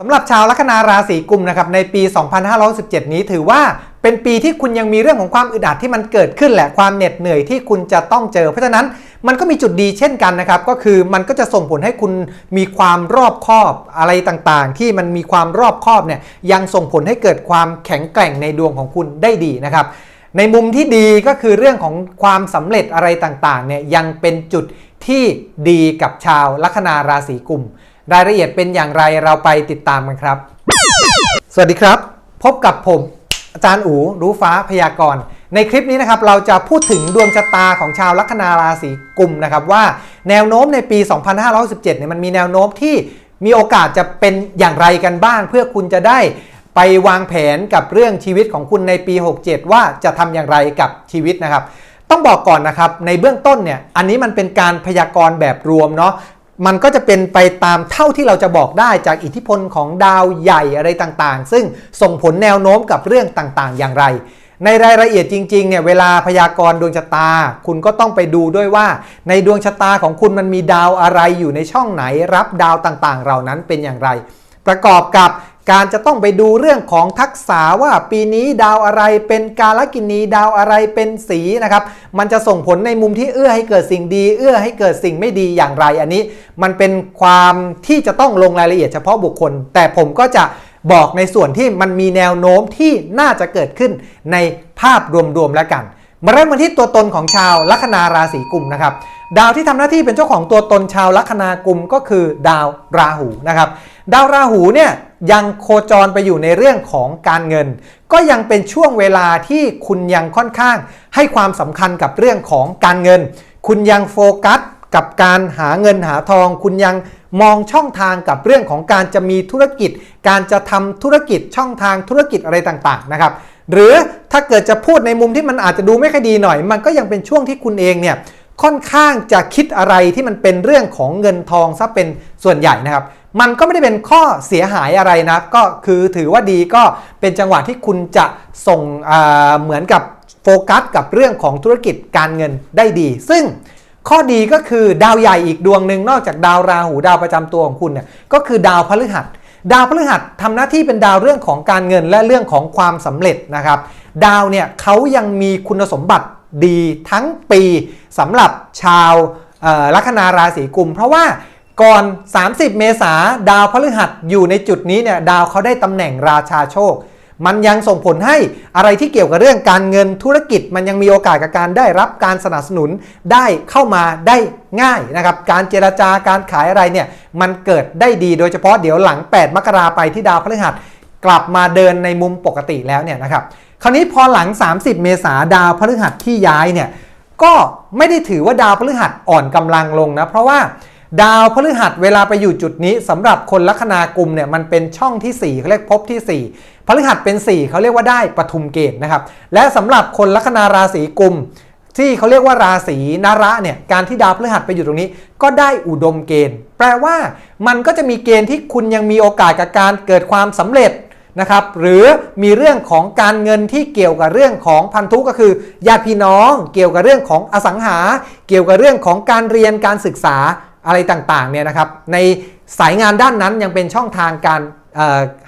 สำหรับชาวลัคนาราศีกุมนะครับในปี 2517 นี้ถือว่าเป็นปีที่คุณยังมีเรื่องของความอึดอัดที่มันเกิดขึ้นแหละความเหน็ดเหนื่อยที่คุณจะต้องเจอ เพราะฉะนั้นมันก็มีจุดดีเช่นกันนะครับก็คือมันก็จะส่งผลให้คุณมีความรอบคอบอะไรต่างๆ ที่มันมีความรอบคอบเนี่ยยังส่งผลให้เกิดความแข็งแกร่งในดวงของคุณได้ดีนะครับในมุมที่ดีก็คือเรื่องของความสำเร็จอะไรต่างๆเนี่ยยังเป็นจุดที่ดีกับชาวลัคนาราศีกุม รายละเอียดเป็นอย่างไรเราไปติดตามกันครับ สวัสดีครับ พบกับผม อาจารย์อูรู้ฟ้าพยากรณ์ ในคลิปนี้นะครับเราจะพูดถึงดวงชะตาของชาวลัคนาราศีกุมนะครับว่าแนวโน้มในปี 2517เนี่ยมันมีแนวโน้มที่มีโอกาสจะเป็นอย่างไรกันบ้าง เพื่อคุณจะได้ไปวางแผนกับเรื่องชีวิตของคุณในปี 67 ว่าจะทำอย่างไรกับชีวิตนะครับต้องบอกก่อนนะครับในเบื้องต้นเนี่ยอันนี้มันเป็นการพยากรณ์แบบรวมเนาะ มันก็จะเป็นไปตามเท่าที่เราจะบอกได้จากอิทธิพลของดาวใหญ่อะไรต่างๆ ซึ่งส่งผลแนวโน้มกับเรื่องต่างๆ อย่างไร ในรายละเอียดจริงๆเนี่ยเวลาพยากรณ์ดวงชะตา คุณก็ต้องไปดูด้วยว่า ในดวงชะตาของคุณมันมีดาวอะไรอยู่ในช่องไหนรับดาวต่างๆ เหล่านั้นเป็นอย่างไร ประกอบกับ การจะต้องไปดูเรื่องของทักษะว่าปีนี้ดาวอะไรเป็นกาลกินีดาวอะไรเป็นสีนะครับ มันจะส่งผลในมุมที่เอื้อให้เกิดสิ่งดี เอื้อให้เกิดสิ่งไม่ดีอย่างไร อันนี้มันเป็นความที่จะต้องลงรายละเอียดเฉพาะบุคคล แต่ผมก็จะบอกในส่วนที่มันมีแนวโน้มที่น่าจะเกิดขึ้นในภาพรวมๆแล้วกัน มาเริ่มกันที่ตัวตนของชาวลัคนาราศีกุมนะครับดาวที่ทำหน้าที่เป็นเจ้าของตัวตนชาวลัคนากุมก็คือดาวราหูนะครับดาวราหูเนี่ยยังโคจรไปอยู่ในเรื่องของการเงิน ก็ยังเป็นช่วงเวลาที่คุณยังค่อนข้างให้ความสำคัญกับเรื่องของการเงิน คุณยังโฟกัส กับการหาเงินหาทอง คุณยังมองช่องทางกับเรื่องของการจะมีธุรกิจ การจะทำธุรกิจช่องทางธุรกิจอะไรต่างๆนะครับหรือถ้าเกิดจะพูดในมุมที่มันอาจจะดูไม่ค่อยดีหน่อย มันก็ยังเป็นช่วงที่คุณเองเนี่ยค่อนข้างจะคิดอะไรที่มันเป็นเรื่องของเงินทองซะเป็นส่วนใหญ่นะครับ มันก็ไม่ได้เป็นข้อเสียหายอะไรนะก็คือถือว่าดีก็เป็นจังหวะที่คุณจะส่งเหมือนกับโฟกัสกับเรื่องของธุรกิจการเงินได้ดี ซึ่ง ข้อดีก็คือดาวใหญ่อีกดวงหนึ่งนอกจากดาวราหูดาวประจำตัวของคุณเนี่ยก็คือดาวพฤหัส ดาวพฤหัสทำหน้าที่เป็นดาวเรื่องของการเงินและเรื่องของความสำเร็จนะครับ ดาวเนี่ยเขายังมีคุณสมบัติดีทั้งปีสำหรับชาวลัคนาราศีกุม เพราะว่าก่อน 30 เมษาดาวพฤหัสอยู่ในจุดนี้เนี่ยดาวเขาได้ตำแหน่งราชาโชค มันยังส่งผลให้อะไรที่เกี่ยวกับเรื่องการเงินธุรกิจ มันยังมีโอกาสกับการได้รับการสนับสนุนได้เข้ามาได้ง่ายนะครับ การเจรจาการขายอะไรเนี่ยมันเกิดได้ดีโดยเฉพาะเดี๋ยวหลัง 8 มกราไปที่ดาวพฤหัสกลับมาเดินในมุมปกติแล้วเนี่ยนะครับคราวนี้พอหลัง 30 เมษาดาวพฤหัสที่ย้ายเนี่ยก็ไม่ได้ถือว่าดาวพฤหัสอ่อนกำลังลงนะเพราะว่า ดาวพฤหัสเวลาไปอยู่จุดนี้สำหรับคนลัคนากุมเนี่ยมันเป็นช่องที่4เขาเรียกภพที่ 4 พฤหัสเป็น 4เขาเรียกว่าได้ปทุมเกณฑ์นะครับและสำหรับคนลัคนาราศีกุมที่เขาเรียกว่าราศีนาระเนี่ยการที่ดาวพฤหัสไปอยู่ตรงนี้ ก็ได้อุดมเกณฑ์ แปลว่ามันก็จะมีเกณฑ์ที่คุณยังมีโอกาสกับการเกิดความสำเร็จนะครับหรือมีเรื่องของการเงินที่เกี่ยวกับเรื่องของพันธุก็คือญาติพี่น้อง เกี่ยวกับเรื่องของอสังหา เกี่ยวกับเรื่องของการเรียนการศึกษา อะไรต่างๆเนี่ยนะครับในสายงานด้านนั้นยังเป็นช่องทางการ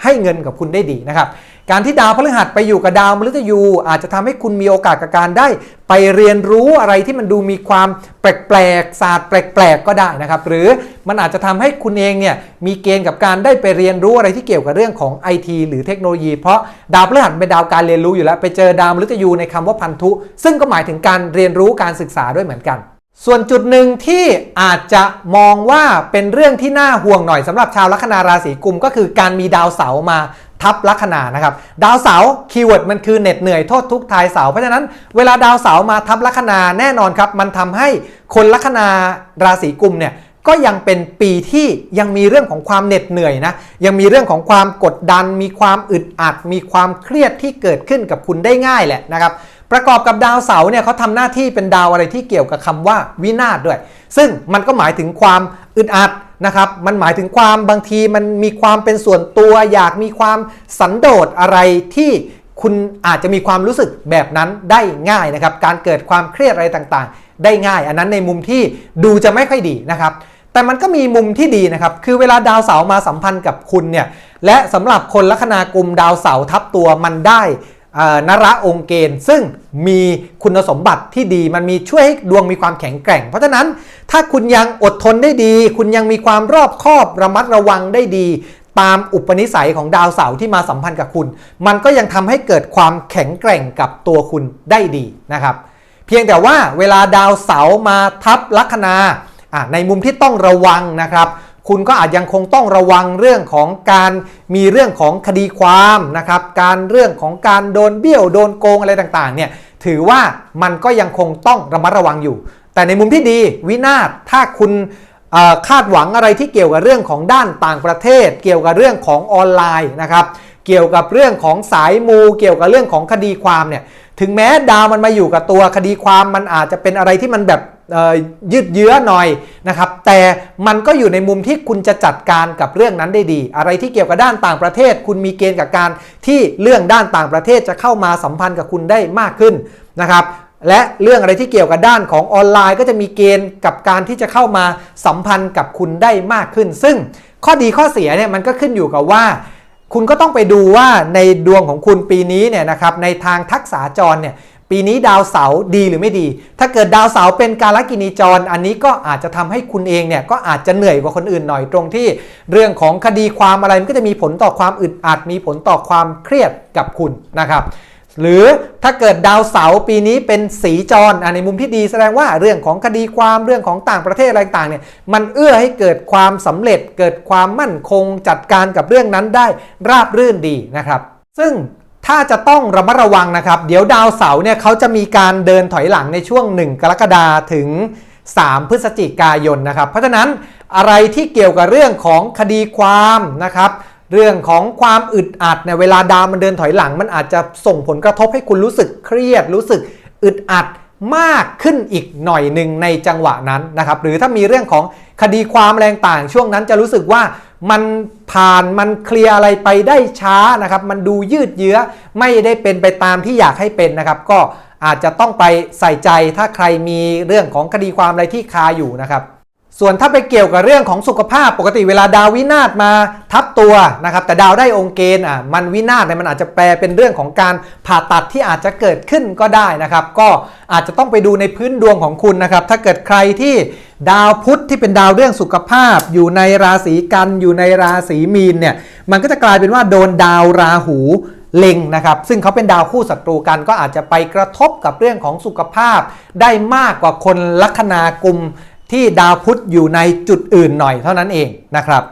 ให้เงินกับคุณได้ดีนะครับการที่ดาวพฤหัสไปอยู่กับดาวมฤตยู อาจจะทำให้คุณมีโอกาสกับการได้ ไปเรียนรู้อะไรที่มันดูมีความแปลกๆศาสตร์แปลกๆก็ได้นะครับหรือมันอาจจะทำให้คุณเองเนี่ยมีเกณฑ์กับการได้ไปเรียนรู้อะไรที่เกี่ยวกับเรื่องของ IT หรือเทคโนโลยี เพราะดาวพฤหัสเป็นดาวการเรียนรู้อยู่แล้ว ไปเจอดาวมฤตยูในคำว่าพันธุ ซึ่งก็หมายถึงการเรียนรู้การศึกษาด้วยเหมือนกัน ส่วนจุดหนึ่งที่อาจจะมองว่าเป็นเรื่องที่น่าห่วงหน่อยสำหรับชาวลัคนาราศีกุมก็คือการมีดาวเสาร์มาทับลัคนานะครับ ดาวเสาร์คีย์เวิร์ดมันคือเหน็ดเหนื่อยโทษทุกทายเสาเพราะฉะนั้นเวลาดาวเสาร์มาทับลัคนาแน่นอนครับมันทำให้คนลัคนาราศีกุมเนี่ยก็ยังเป็นปีที่ยังมีเรื่องของความเหน็ดเหนื่อยนะยังมีเรื่องของความกดดัน มีความอึดอัด มีความเครียดที่เกิดขึ้นกับคุณได้ง่ายแหละนะครับ ประกอบกับดาวเสาร์เนี่ยเขาทำหน้าที่เป็นดาวอะไรที่เกี่ยวกับคำว่าวินาศด้วย ซึ่งมันก็หมายถึงความอึดอัดนะครับ มันหมายถึงความบางทีมันมีความเป็นส่วนตัว อยากมีความสันโดษอะไรที่คุณอาจจะมีความรู้สึกแบบนั้นได้ง่ายนะครับ การเกิดความเครียดอะไรต่างๆ ได้ง่าย อันนั้นในมุมที่ดูจะไม่ค่อยดีนะครับ แต่มันก็มีมุมที่ดีนะครับ คือเวลาดาวเสาร์มาสัมพันธ์กับคุณเนี่ย และสำหรับคนลัคนากลุ่มดาวเสาร์ทับตัวมันได้ นระองค์เกณฑ์ซึ่งมีคุณสมบัติที่ดีมันมีช่วยให้ดวงมีความแข็งแกร่ง เพราะฉะนั้นถ้าคุณยังอดทนได้ดี คุณยังมีความรอบคอบระมัดระวังได้ดี ตามอุปนิสัยของดาวเสาร์ที่มาสัมพันธ์กับคุณ มันก็ยังทำให้เกิดความแข็งแกร่งกับตัวคุณได้ดีนะครับ เพียงแต่ว่าเวลาดาวเสาร์มาทับลัคนาในมุมที่ต้องระวังนะครับ คุณก็อาจยังคงต้องระวังเรื่องของการมีเรื่องของคดีความนะครับการเรื่องของการโดนเบี้ยวโดนโกงอะไรต่างๆเนี่ยถือว่ามันก็ยังคงต้องระมัดระวังอยู่ แต่ในมุมที่ดีวินาศถ้าคุณคาดหวังอะไรที่เกี่ยวกับเรื่องของด้านต่างประเทศ เกี่ยวกับเรื่องของออนไลน์นะครับเกี่ยวกับเรื่องของสายมู เกี่ยวกับเรื่องของคดีความเนี่ยถึงแม้ดาวมันมาอยู่กับตัวคดีความมันอาจจะเป็นอะไรที่มันแบบ ยืดเยื้อหน่อยนะครับ แต่มันก็อยู่ในมุมที่คุณจะจัดการกับเรื่องนั้นได้ดี อะไรที่เกี่ยวกับด้านต่างประเทศ คุณมีเกณฑ์กับการที่เรื่องด้านต่างประเทศจะเข้ามาสัมพันธ์กับคุณได้มากขึ้นนะครับและเรื่องอะไรที่เกี่ยวกับด้านของออนไลน์ ก็จะมีเกณฑ์กับการที่จะเข้ามาสัมพันธ์กับคุณได้มากขึ้น ซึ่งข้อดีข้อเสียเนี่ยมันก็ขึ้นอยู่กับว่า คุณก็ต้องไปดูว่าในดวงของคุณปีนี้เนี่ยนะครับในทางทักษะจรเนี่ย ปีนี้ดาวเสาร์ดีหรือไม่ดี ถ้าเกิดดาวเสาร์เป็นการลกินีจร อันนี้ก็อาจจะทำให้คุณเองเนี่ยก็อาจจะเหนื่อยกว่าคนอื่นหน่อยตรงที่ เรื่องของคดีความอะไรมันก็จะมีผลต่อความอึดอัด มีผลต่อความเครียดกับคุณนะครับหรือถ้าเกิดดาวเสาร์ปีนี้เป็นสีจรอะในมุมที่ดีแสดงว่าเรื่องของคดีความเรื่องของต่างประเทศอะไรต่างเนี่ยมันเอื้อให้เกิดความสำเร็จ เกิดความมั่นคงจัดการกับเรื่องนั้นได้ราบรื่นดีนะครับ ซึ่ง ถ้าจะต้องระมัดระวังนะครับ เดี๋ยวดาวเสาร์เนี่ยเขาจะมีการเดินถอยหลังในช่วง 1 กรกฎาถึง 3 พฤศจิกายนนะครับ เพราะฉะนั้นอะไรที่เกี่ยวกับเรื่องของคดีความนะครับเรื่องของความอึดอัดในเวลาดาวมันเดินถอยหลัง มันอาจจะส่งผลกระทบให้คุณรู้สึกเครียด รู้สึกอึดอัด มากขึ้นอีกหน่อยหนึ่งในจังหวะนั้นนะครับ หรือถ้ามีเรื่องของคดีความแรงต่างช่วงนั้นจะรู้สึกว่ามันผ่านมันเคลียร์อะไรไปได้ช้านะครับ มันดูยืดเยื้อไม่ได้เป็นไปตามที่อยากให้เป็นนะครับ ก็อาจจะต้องไปใส่ใจถ้าใครมีเรื่องของคดีความอะไรที่คาอยู่นะครับ ส่วนถ้าไปเกี่ยวกับเรื่องของสุขภาพปกติเวลาดาววินาศมาทับตัวนะครับแต่ดาวได้องค์เกณฑ์อะมันวินาศเนี่ยมันอาจจะแปลเป็นเรื่องของการผ่าตัดที่อาจจะเกิดขึ้นก็ได้นะครับ ก็อาจจะต้องไปดูในพื้นดวงของคุณนะครับ ถ้าเกิดใครที่ดาวพุธที่เป็นดาวเรื่องสุขภาพ อยู่ในราศีกันอยู่ในราศีมีนเนี่ยมันก็จะกลายเป็นว่าโดนดาวราหูเล็งนะครับ ซึ่งเขาเป็นดาวคู่ศัตรูกันก็อาจจะไปกระทบกับเรื่องของสุขภาพ ได้มากกว่าคนลัคนากุม ที่ดาวพุธอยู่ในจุดอื่นหน่อยเท่านั้นเองนะครับ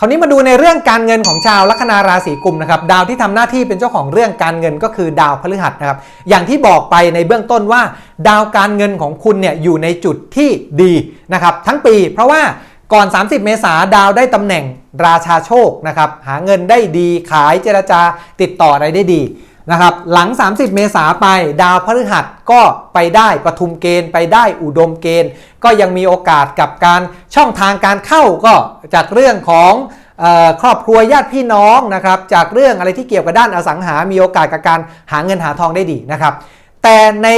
คราวนี้มาดูในเรื่องการเงินของชาวลัคนาราศีกุมนะครับดาวที่ทำหน้าที่เป็นเจ้าของเรื่องการเงินก็คือดาวพฤหัสนะครับอย่างที่บอกไปในเบื้องต้นว่า ดาวการเงินของคุณเนี่ยอยู่ในจุดที่ดีนะครับทั้งปี เพราะว่าก่อน 30 เมษาดาวได้ตำแหน่งราชาโชคนะครับหาเงินได้ดีขายเจรจาติดต่ออะไรได้ดี นะครับหลัง 30 เมษาไปดาวพฤหัสก็ไปได้ปทุมเกณฑ์ไปได้อุดมเกณฑ์ ก็ยังมีโอกาสกับการช่องทางการเข้าก็จากเรื่องของออครอบครัวญาติพี่น้องนะครับจากเรื่องอะไรที่เกี่ยวกับด้านอสังหา มีโอกาสกับการหาเงินหาทองได้ดีนะครับแต่ใน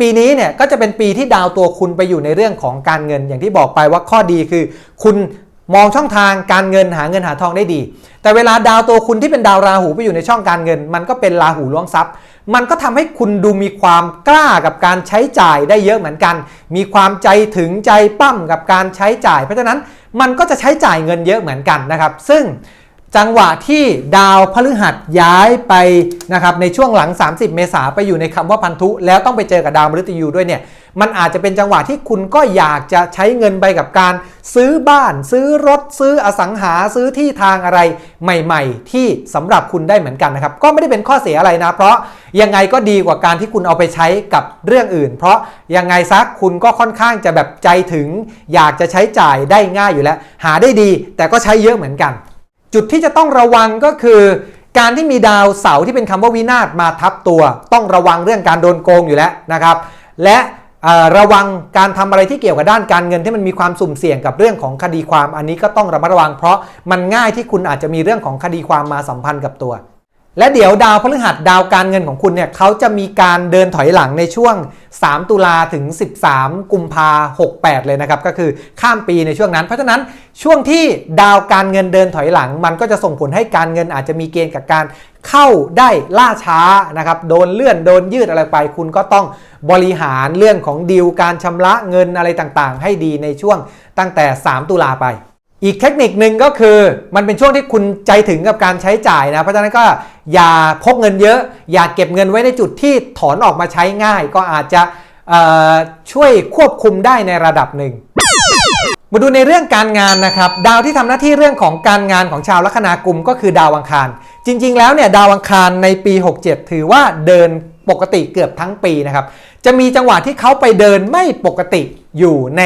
ปีนี้เนี่ยก็จะเป็นปีที่ดาวตัวคุณไปอยู่ในเรื่องของการเงินอย่างที่บอกไปว่าข้อดีคือ คุณ มองช่องทางการเงินหาเงินหาทองได้ดี แต่เวลาดาวตัวคุณที่เป็นดาวราหูไปอยู่ในช่องการเงิน มันก็เป็นราหูล้วงทรัพย์ มันก็ทำให้คุณดูมีความกล้ากับการใช้จ่ายได้เยอะเหมือนกัน มีความใจถึงใจปั้มกับการใช้จ่าย เพราะฉะนั้นมันก็จะใช้จ่ายเงินเยอะเหมือนกันนะครับ ซึ่งจังหวะที่ดาวพฤหัสย้ายไปนะครับในช่วงหลัง 30 เมษาไปอยู่ในคำว่าพันธุ แล้วต้องไปเจอกับดาวมฤตยูด้วยเนี่ย มันอาจจะเป็นจังหวะที่คุณก็อยากจะใช้เงินไปกับการ ซื้อบ้าน ซื้อรถ ซื้ออสังหาซื้อที่ทางอะไรใหม่ ๆ ที่สำหรับคุณได้เหมือนกันนะครับ ก็ไม่ได้เป็นข้อเสียอะไรนะ เพราะยังไงก็ดีกว่าการที่คุณเอาไปใช้กับเรื่องอื่น เพราะยังไงซักคุณก็ค่อนข้างจะแบบใจถึง อยากจะใช้จ่ายได้ง่ายอยู่แล้ว หาได้ดี แต่ก็ใช้เยอะเหมือนกัน จุดที่จะต้องระวังก็คือการที่มีดาวเสาร์ที่เป็นคำว่าวินาศมาทับตัว ต้องระวังเรื่องการโดนโกงอยู่แล้วนะครับ และ ระวังการทำอะไรที่เกี่ยวกับด้านการเงินที่มันมีความสุ่มเสี่ยงกับเรื่องของคดีความอันนี้ก็ต้องระมัดระวัง เพราะมันง่ายที่คุณอาจจะมีเรื่องของคดีความมาสัมพันธ์กับตัว และเดี๋ยวดาวพฤหัสดาวการเงินของคุณเนี่ยเขาจะมีการเดินถอยหลังในช่วง 3 ตุลาถึง 13 กุมภา68 เลยนะครับ ก็คือข้ามปีในช่วงนั้น เพราะฉะนั้นช่วงที่ดาวการเงินเดินถอยหลัง มันก็จะส่งผลให้การเงินอาจจะมีเกณฑ์กับการเข้าได้ล่าช้านะครับโดนเลื่อนโดนยืดอะไรไป คุณก็ต้องบริหารเรื่องของดีลการชำระเงินอะไรต่างๆ ให้ดีในช่วงตั้งแต่ 3 ตุลาไป อีกเทคนิคหนึ่งก็คือมันเป็นช่วงที่คุณใจถึงกับการใช้จ่ายนะ เพราะฉะนั้นก็อย่าพกเงินเยอะ อย่าเก็บเงินไว้ในจุดที่ถอนออกมาใช้ง่าย ก็อาจจะช่วยควบคุมได้ในระดับหนึ่ง มาดูในเรื่องการงานนะครับ ดาวที่ทำหน้าที่เรื่องของการงานของชาวลัคนากุมก็คือดาวอังคาร จริง ๆ แล้วเนี่ยดาวอังคารในปี 67 ถือว่าเดินปกติเกือบทั้งปีนะครับ จะมีจังหวะที่เขาไปเดินไม่ปกติอยู่ใน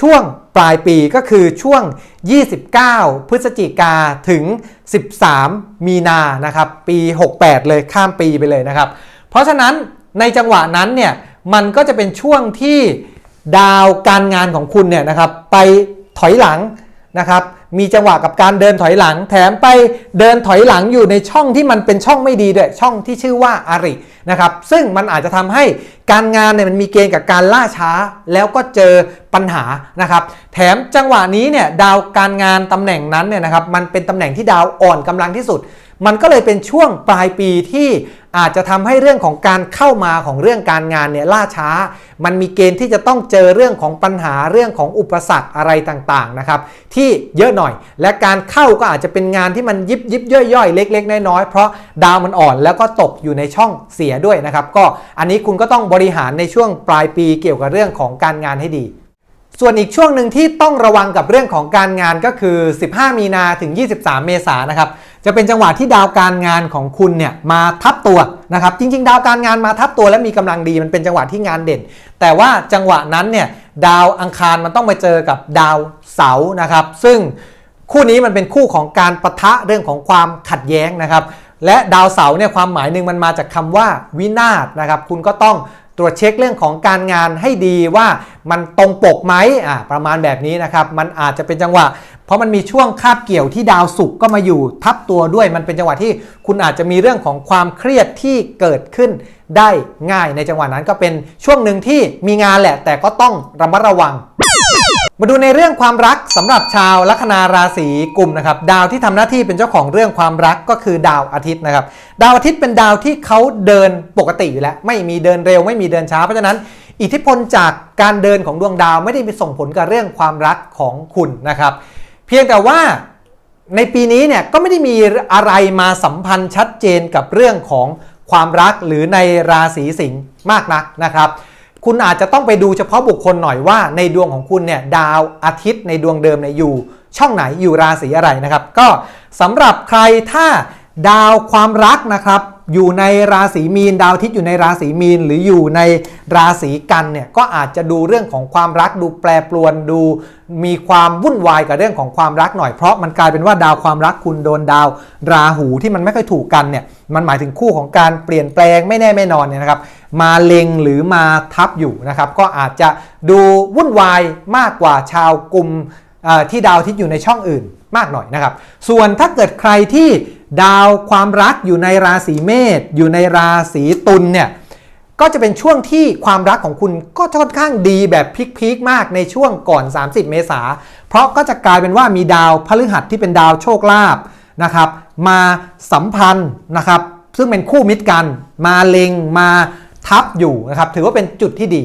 ช่วงปลายปีก็คือช่วง 29 พฤศจิกาถึง 13 มีนานะครับ ปี 68 เลยข้ามปีไปเลยนะครับ เพราะฉะนั้นในจังหวะนั้นเนี่ยมันก็จะเป็นช่วงที่ดาวการงานของคุณเนี่ยนะครับไปถอยหลังนะครับมีจังหวะกับการเดินถอยหลัง แถมไปเดินถอยหลังอยู่ในช่องที่มันเป็นช่องไม่ดีด้วยช่องที่ชื่อว่าอารินะครับซึ่งมันอาจจะทำให้การงานเนี่ยมันมีเกณฑ์กับการล่าช้า แล้วก็เจอ ปัญหานะครับแถมจังหวะนี้เนี่ยดาวการงานตำแหน่งนั้นเนี่ยนะครับมันเป็นตำแหน่งที่ดาวอ่อนกำลังที่สุด มันก็เลยเป็นช่วงปลายปีที่อาจจะทำให้เรื่องของการเข้ามาของเรื่องการงานเนี่ยล่าช้า มันมีเกณฑ์ที่จะต้องเจอเรื่องของปัญหาเรื่องของอุปสรรคอะไรต่างๆนะครับที่เยอะหน่อย และการเข้าก็อาจจะเป็นงานที่มันยิบยิบย่อยๆ เล็ก ๆ น้อยๆเพราะดาวมันอ่อนแล้วก็ตกอยู่ในช่องเสียด้วยนะครับ ก็อันนี้คุณก็ต้องบริหารในช่วงปลายปีเกี่ยวกับเรื่องของการงานให้ดี ส่วนอีกช่วงหนึ่งที่ต้องระวังกับเรื่องของการงานก็คือ 15 มีนาถึง 23 เมษายนนะครับ จะเป็นจังหวะที่ดาวการงานของคุณเนี่ยมาทับตัวนะครับ จริง ๆ ดาวการงานมาทับตัวและมีกำลังดีมันเป็นจังหวะที่งานเด่น แต่ว่าจังหวะนั้นเนี่ยดาวอังคารมันต้องไปเจอกับดาวเสาร์นะครับ ซึ่งคู่นี้มันเป็นคู่ของการปะทะเรื่องของความขัดแย้งนะครับ และดาวเสาร์เนี่ยความหมายหนึ่งมันมาจากคำว่าวินาศนะครับ คุณก็ต้อง ตรวจเช็คเรื่องของการงานให้ดีว่ามันตรงปกไหมอ่าประมาณแบบนี้นะครับ มันอาจจะเป็นจังหวะ เพราะมันมีช่วงคาบเกี่ยวที่ดาวศุกร์ก็มาอยู่ทับตัวด้วย มันเป็นจังหวะที่คุณอาจจะมีเรื่องของความเครียดที่เกิดขึ้นได้ง่ายในจังหวะนั้นก็เป็นช่วงหนึ่งที่มีงานแหละ แต่ก็ต้องระมัดระวัง มาดูในเรื่องความรักสำหรับชาวลัคนาราศีกุมนะครับดาวที่ทำหน้าที่เป็นเจ้าของเรื่องความรักก็คือดาวอาทิตย์นะครับดาวอาทิตย์เป็นดาวที่เขาเดินปกติอยู่แล้วไม่มีเดินเร็วไม่มีเดินช้าเพราะฉะนั้น อิทธิพลจากการเดินของดวงดาวไม่ได้ไปส่งผลกับเรื่องความรักของคุณนะครับ เพียงแต่ว่าในปีนี้เนี่ยก็ไม่ได้มีอะไรมาสัมพันธ์ชัดเจนกับเรื่องของความรักหรือในราศีสิงห์มากนักนะครับ คุณอาจจะต้องไปดูเฉพาะบุคคลหน่อยว่าในดวงของคุณเนี่ยดาวอาทิตย์ในดวงเดิมเนี่ยอยู่ ช่องไหนอยู่ราศีอะไรนะครับ ก็สำหรับใครถ้าดาวความรักนะครับ อยู่ในราศีมีน ดาวอาทิตย์อยู่ในราศีมีน หรืออยู่ในราศีกันเนี่ยก็อาจจะดูเรื่องของความรักดูแปรปรวนดู มีความวุ่นวายกับเรื่องของความรักหน่อยเพราะมันกลายเป็นว่าดาวความรักคุณโดนดาวราหูที่มันไม่ค่อยถูกกันเนี่ยมันหมายถึงคู่ของการเปลี่ยนแปลงไม่แน่ไม่นอนเนี่ยนะครับ มาเล็งหรือมาทับอยู่นะครับ ก็อาจจะดูวุ่นวายมากกว่าชาวกลุ่มที่ดาวอาทิตย์อยู่ในช่องอื่นมากหน่อยนะครับ ส่วนถ้าเกิดใครที่ดาวความรักอยู่ในราศีเมษอยู่ในราศีตุลเนี่ยก็จะเป็นช่วงที่ความรักของคุณก็ค่อนข้างดีแบบพีคๆมากในช่วงก่อน 30 เมษาเพราะก็จะกลายเป็นว่ามีดาวพฤหัสที่เป็นดาวโชคลาภนะครับ มาสัมพันธ์นะครับ ซึ่งเป็นคู่มิตรกัน มาเลงมา ทับอยู่นะครับถือว่าเป็นจุดที่ดี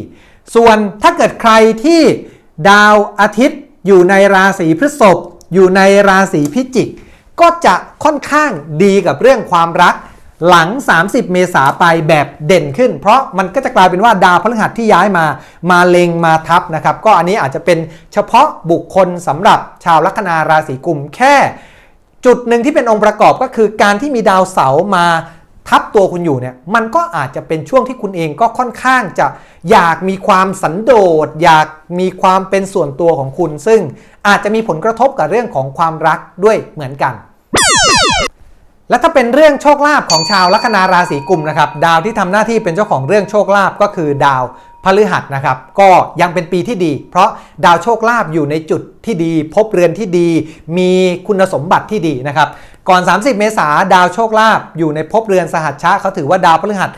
ส่วนถ้าเกิดใครที่ดาวอาทิตย์อยู่ในราศีพฤษภอยู่ในราศีพิจิก ก็จะค่อนข้างดีกับเรื่องความรักหลัง 30 เมษาไปแบบเด่นขึ้น เพราะมันก็จะกลายเป็นว่าดาวพฤหัสที่ย้ายมา มาเลงมาทับนะครับ ก็อันนี้อาจจะเป็นเฉพาะบุคคลสำหรับชาวลัคนาราศีกุมแค่ จุดหนึ่งที่เป็นองค์ประกอบก็คือการที่มีดาวเสาร์มา ทับตัวคุณอยู่เนี่ยมันก็อาจจะเป็นช่วงที่คุณเองก็ค่อนข้างจะอยากมีความสันโดษ อยากมีความเป็นส่วนตัวของคุณ ซึ่งอาจจะมีผลกระทบกับเรื่องของความรักด้วยเหมือนกัน และถ้าเป็นเรื่องโชคลาภของชาวลัคนาราศีกุมนะครับดาวที่ทำหน้าที่เป็นเจ้าของเรื่องโชคลาภก็คือดาว พฤหัสนะครับก็ยังเป็นปีที่ดี เพราะดาวโชคลาภอยู่ในจุดที่ดี พบเรือนที่ดี มีคุณสมบัติที่ดีนะครับก่อน 30 เมษาดาวโชคลาภอยู่ในภพเรือนสหัชชะเขาถือว่าดาวพฤหัส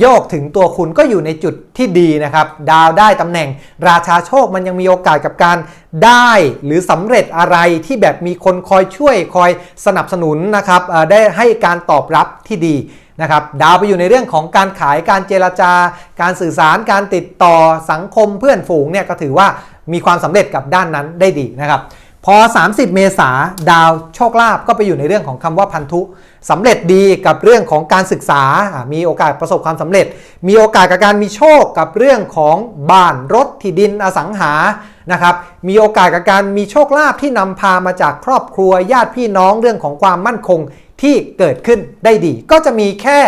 โยกถึงตัวคุณก็อยู่ในจุดที่ดีนะครับ ดาวได้ตำแหน่ง ราชาโชคมันยังมีโอกาสกับการได้หรือสำเร็จอะไรที่แบบมีคนคอยช่วยคอยสนับสนุนนะครับได้ให้การตอบรับที่ดี นะครับดาวไปอยู่ในเรื่องของการขายการเจรจา การสื่อสารการติดต่อสังคมเพื่อนฝูงเนี่ยก็ถือว่ามีความสำเร็จกับด้านนั้นได้ดีนะครับพอ 30 เมษาดาวโชคลาภก็ไปอยู่ในเรื่องของคำว่าพันธุสำเร็จดีกับเรื่องของการศึกษา มีโอกาสประสบความสำเร็จ มีโอกาสกับการมีโชคกับเรื่องของบ้านรถที่ดินอสังหานะครับมีโอกาสกับการมีโชคลาภที่นำพามาจากครอบครัวญาติพี่น้องเรื่องของความมั่นคง ที่เกิดขึ้นได้ดี ก็จะมีแค่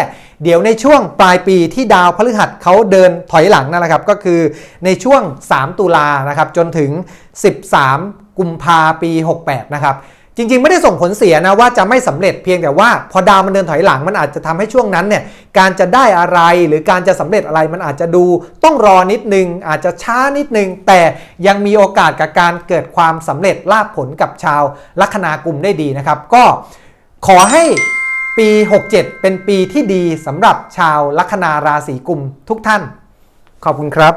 เดี๋ยวในช่วงปลายปีที่ดาวพฤหัสเขาเดินถอยหลังนั่นแหละครับ ก็คือในช่วง 3 ตุลานะครับจนถึง 13 กุมภาปี 68 นะครับจริงๆ ไม่ได้ส่งผลเสียนะว่าจะไม่สำเร็จเพียงแต่ว่าพอดาวมันเดินถอยหลังมันอาจจะทำให้ช่วงนั้นเนี่ยการจะได้อะไรหรือการจะสำเร็จอะไรมันอาจจะดูต้องรอนิดนึง อาจจะช้านิดนึง แต่ยังมีโอกาสกับการเกิดความสำเร็จลาภผลกับชาวลัคนากลุ่มได้ดีนะครับ ก็ ขอให้ปี 67 เป็นปีที่ดีสำหรับชาวลัคนาราศีกุมทุกท่าน ขอบคุณครับ